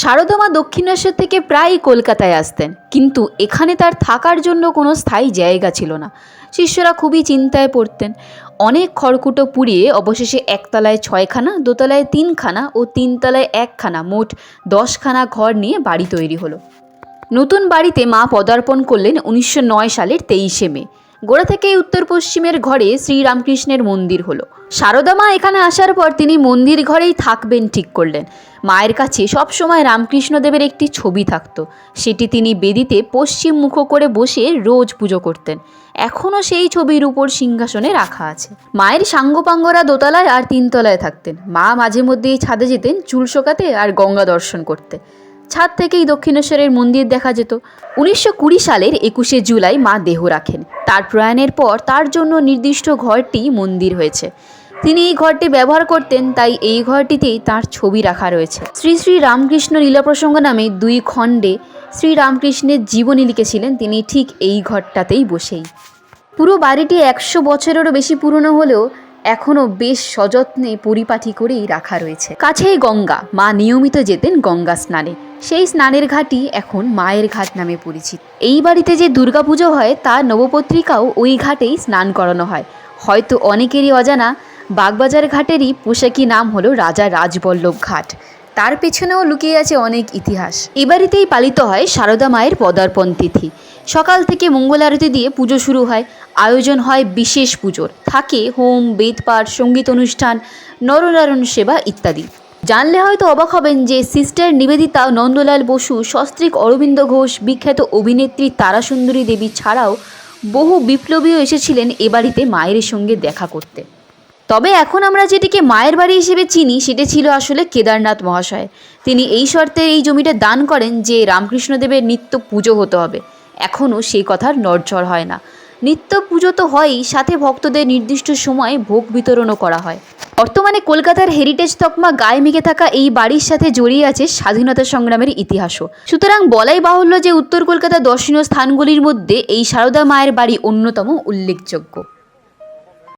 সারদামা দক্ষিণেশ্বর থেকে প্রায়ই কলকাতায় আসতেন। কিন্তু এখানে তার থাকার জন্য কোনো স্থায়ী জায়গা ছিল না। শিষ্যরা খুবই চিন্তায় পড়তেন। অনেক খড়কুটো পুড়িয়ে অবশেষে একতলায় ছয়খানা, দোতলায় তিনখানা ও তিনতলায় একখানা, মোট দশখানা ঘর নিয়ে বাড়ি তৈরি হলো। নতুন বাড়িতে মা পদার্পণ করলেন উনিশশো নয় সালের তেইশে মে। গোড়া থেকেই উত্তর পশ্চিমের ঘরে শ্রীরামকৃষ্ণের মন্দির হলো। সারদা মা এখানে আসার পর তিনি মন্দির ঘরেই থাকবেন ঠিক করলেন। মায়ের কাছে সবসময় রামকৃষ্ণদেবের একটি ছবি থাকতো। সেটি তিনি বেদিতে পশ্চিম মুখ করে বসে রোজ পুজো করতেন। এখনও সেই ছবির উপর সিংহাসনে রাখা আছে। মায়ের সাঙ্গপাঙ্গরা দোতলায় আর তিনতলায় থাকতেন। মা মাঝে মধ্যেই ছাদে যেতেন, চুল শোকাতে আর গঙ্গা দর্শন করতে। ছাদ থেকেই দক্ষিণেশ্বরের মন্দির দেখা যেত। উনিশশো কুড়ি সালের একুশে জুলাই মা দেহ রাখেন। তার প্রয়াণের পর তার জন্য নির্দিষ্ট ঘরটি মন্দির হয়েছে। তিনি এই ঘরটি ব্যবহার করতেন, তাই এই ঘরটিতেই তার ছবি রাখা রয়েছে। শ্রী শ্রী রামকৃষ্ণ লীলা প্রসঙ্গ নামে দুই খণ্ডে শ্রী রামকৃষ্ণের জীবনী লিখেছিলেন। তিনি ঠিক এই ঘরটাতেই বসেই। পুরো বাড়িটি একশো বছরেরও বেশি পুরনো হলেও এখনও বেশ সযত্নে পরিপাটি করেই রাখা রয়েছে। কাছেই গঙ্গা। মা নিয়মিত যেতেন গঙ্গা স্নানে। সেই স্নানের ঘাটই এখন মায়ের ঘাট নামে পরিচিত। এই বাড়িতে যে দুর্গাপুজো হয় তার নবপত্রিকাও ওই ঘাটেই স্নান করানো হয়। হয়তো অনেকেরই অজানা, বাগবাজার ঘাটেরই পোশাকি নাম হলো রাজা রাজবল্লভ ঘাট। তার পেছনেও লুকিয়ে আছে অনেক ইতিহাস। এ বাড়িতেই পালিত হয় সারদা মায়ের পদার্পণ তিথি। সকাল থেকে মঙ্গল আরতি দিয়ে পুজো শুরু হয়। আয়োজন হয় বিশেষ পুজোর। থাকে হোম, বেদপাঠ, সংগীত অনুষ্ঠান, নরনারায়ণ সেবা ইত্যাদি। জানলে হয়তো অবাক হবেন যে সিস্টার নিবেদিতা নন্দলাল বসু, সস্ত্রীক অরবিন্দ ঘোষ, বিখ্যাত অভিনেত্রী তারাসুন্দরী দেবী ছাড়াও বহু বিপ্লবীও এসেছিলেন এ বাড়িতে মায়ের সঙ্গে দেখা করতে। তবে এখন আমরা যেটিকে মায়ের বাড়ি হিসেবে চিনি, সেটি ছিল আসলে কেদারনাথ মহাশয়। তিনি এই শর্তে এই জমিটা দান করেন যে রামকৃষ্ণদেবের নিত্য পুজো হতে হবে। এখনও সেই কথার নড়চড় হয় না। নিত্য পুজো তো হয়ই, সাথে ভক্তদের নির্দিষ্ট সময়ে ভোগ বিতরণও করা হয়। বর্তমানে কলকাতার হেরিটেজ তকমা গায়ে মেখে থাকা এই বাড়ির সাথে জড়িয়ে আছে স্বাধীনতা সংগ্রামের ইতিহাসও। সুতরাং বলাই বাহুল্য যে উত্তর কলকাতার দর্শনীয় স্থানগুলির মধ্যে এই সারদা মায়ের বাড়ি অন্যতম উল্লেখযোগ্য।